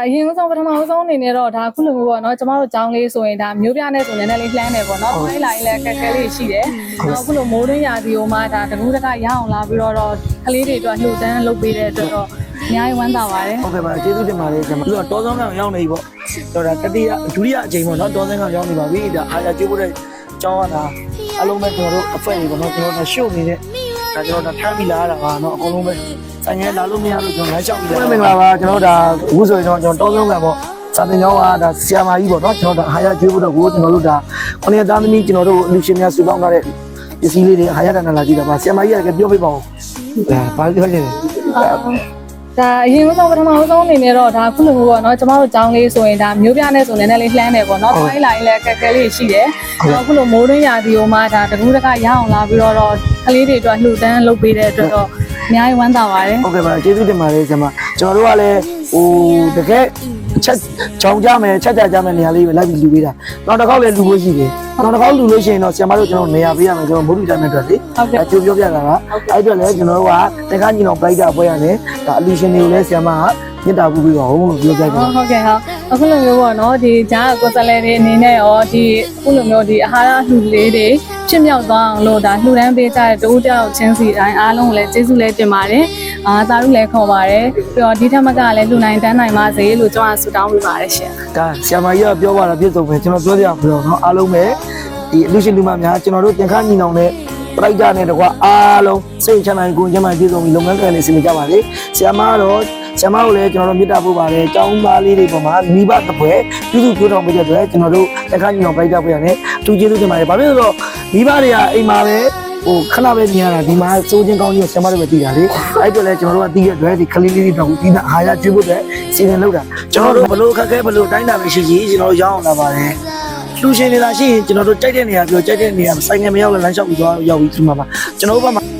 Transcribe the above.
အရင်ဆုံးပထမဆုံးအနေနဲ့တော့ဒါခုလိုမျိုးပေါ့နော်ကျမတို့ကြောင်းလေးဆိုရင်ဒါမျိုးပြနဲ့ဆိုနည်းနည်းလေးလှမ်းတယ်ပေါ့နော်။ခိုင်းလာရင်လည်းကက်ခဲလေးရှိတယ်။နောက်ခုလိုမိုးတွင်းရာသီဟိုမှာဒါတကူးတကရအောင်လာပြီးတော့တော့ကလေးတွေအတွက်လှူဒန်းလုပ်ပေးတဲ့အတွက်တော့အများကြီးဝမ်းသာပါတယ်။ဟုတ်ကဲ့ပါကျေးဇူးတင်ပါတယ်ကျွန်တော်တို့တော့တောဆောင်ကောင်ရောက်နေပြီပေါ့တော့ဒါတတိယဒုတိယအချိန်ပေါ့နော်တောဆောင်ကောင်ရောက်နေပါပြီဒါအားရကျွေးဖို့တဲ့ကျောင်းကဒါအလုံးမဲ့ကျွန်တော်တို့အဖွဲ့တွေပေါ့နော်ကျွန်တော်တို့ရှုပ်နေတဲ့ ဒါကျွန်တော်တို့ထမ်းပြီးလာရတာပါနော်အကုန်လုံးပဲဆိုင်ငယ်လာလို့မရလို့ကျွန်တော်လမ်းလျှောက်ပြီးလာမင်္ဂလာပါကျွန်တော်တို့ဒါအခုဆိုရင်ကျွန်တော်တောဆောင်ကောင်ပေါ့စာတင်ကျောင်းကဒါဆီယာမာကြီးပေါ့နော်ကျွန်တော်တို့အားရကျွေးဖို့တော့ကိုကျွန်တော်တို့ဒါခொနည်းသားသမီးကျွန်တော်တို့လူရှင်များစုပေါင်းထားတဲ့ပစ္စည်းလေးတွေအားရတနာလာကြည့်တာပါဆီယာမာကြီးကပြောပြပါဦးဒါဘာပြောချင်လဲ ဒါအရင်ဆုံးပထမဆုံးအနေနဲ့တော့ဒါခုလိုမျိုးပေါ့နော်ကျမတို့ကြောင်းလေးဆိုရင်ဒါမျိုးပြနဲ့ဆိုနည်းနည်းလေးလှမ်းတယ်ပေါ့နော်။ခိုင်းလာရင်လည်းကက်ခဲလေးရှိတယ်။နောက်ခုလိုမိုးတွင်းရာသီဟိုမှာဒါတကူးတကရအောင်လာပြီးတော့တော့ကလေးတွေအတွက်လှူဒန်းလုပ်ပေးတဲ့အတွက်တော့အများကြီးဝမ်းသာပါတယ်။ဟုတ်ကဲ့ပါကျေးဇူးတင်ပါတယ်ကျွန်မကျွန်တော်တို့ကလည်းဟိုတကယ် ချက်ချောင်းကြမယ်ချက်ကြကြမယ်နေရာလေးပဲလိုက်ပြီးလူပေးတာနောက်တစ်ခေါက်လည်းလူဖို့ရှိတယ်နောက်တစ်ခေါက်လူလို့ရှိရင်တော့ဆရာမတို့ကျွန်တော်နေရာပေးရမယ်ကျွန်တော်မုဒ္ဒတိုင်းမဲ့အတွက်လေဟုတ်ကဲ့အကျိုးပြောပြတာကအဲ့အတွက်လည်းကျွန်တော်တို့ကတခါညီတော်ပရိုက်တာပွဲရတယ်ဒါအလူရှင်တွေကိုလည်းဆရာမကမြတ်တာပူပြီးတော့ဟုတ်လို့ပြောပြကြတယ်ဟုတ်ကဲ့ဟုတ်အခုလိုမျိုးပေါ့နော်ဒီဂျားကိုယ်စားလှယ်တွေအနေနဲ့ရောဒီအခုလိုမျိုးဒီအာဟာရလှူလေးတွေ ဖြစ်မြောက်သွားအောင်လို့ဒါလှူဒန်းပေးကြတဲ့တိုးတောက်ချင်းစီတိုင်းအားလုံးကိုလည်းကျေးဇူးလေးတင်ပါတယ်။အားသားတို့လည်းခေါ်ပါတယ်။ပြီးတော့ဒီထက်မကလည်းလှူနိုင်တန်းနိုင်ပါစေလို့ကျွန်တော်ဆုတောင်းပေးပါတယ်ရှင်။ဒါဆရာမကြီးကပြောပါတာပြည့်စုံပဲကျွန်တော်ပြောပြရမလို့နော်အားလုံးပဲဒီလူရှင်လူမများကျွန်တော်တို့တင်ခါညီနောင်နဲ့ပရိုက်ကြနဲ့တကွာအားလုံးစိတ်ချမ်းသာကိုယ်ကျမ်းမာပြည့်စုံပြီးလုပ်ငန်းကံတွေစီမကြပါလေ။ဆရာမကတော့ ဆရာမကိုလည်းကျွန်တော်တို့မေတ္တာပို့ပါတယ်အကြောင်းသားလေးတွေပေါ်မှာမိဘတစ်ပွဲပြုစုပြောတော်ပေးတဲ့အတွက်ကျွန်တော်တို့တင်ခါညီနောင်ပရိုက်တာပွဲရတယ်အထူးကျေးဇူးတင်ပါတယ်ဘာဖြစ်လို့လဲဆိုတော့မိဘတွေကအိမ်မှာပဲဟိုခဏပဲမြင်ရတာဒီမှာစိုးချင်းကောင်းကြီးကိုဆရာမတို့ပဲသိတာလေအဲ့အတွက်လည်းကျွန်တော်တို့ကသိတဲ့အတွက်ဒီကလေးလေးတွေတော့ဒီနာအားရကျွေးဖို့အတွက်စီစဉ်လုပ်တာကျွန်တော်တို့ဘလို့ခက်ခဲဘလို့တိုင်းတာပဲရှိရှိကျွန်တော်တို့ရောင်းအောင်လာပါတယ်လူရှင်တွေလာရှိရင်ကျွန်တော်တို့ကြိုက်တဲ့နေရာပြောကြိုက်တဲ့နေရာဆိုင်ငယ်မရောက်လဲလမ်းလျှောက်ပြီးသွားရောက်ပြီးဒီမှာပါကျွန်တော်တို့ဘက်မှာ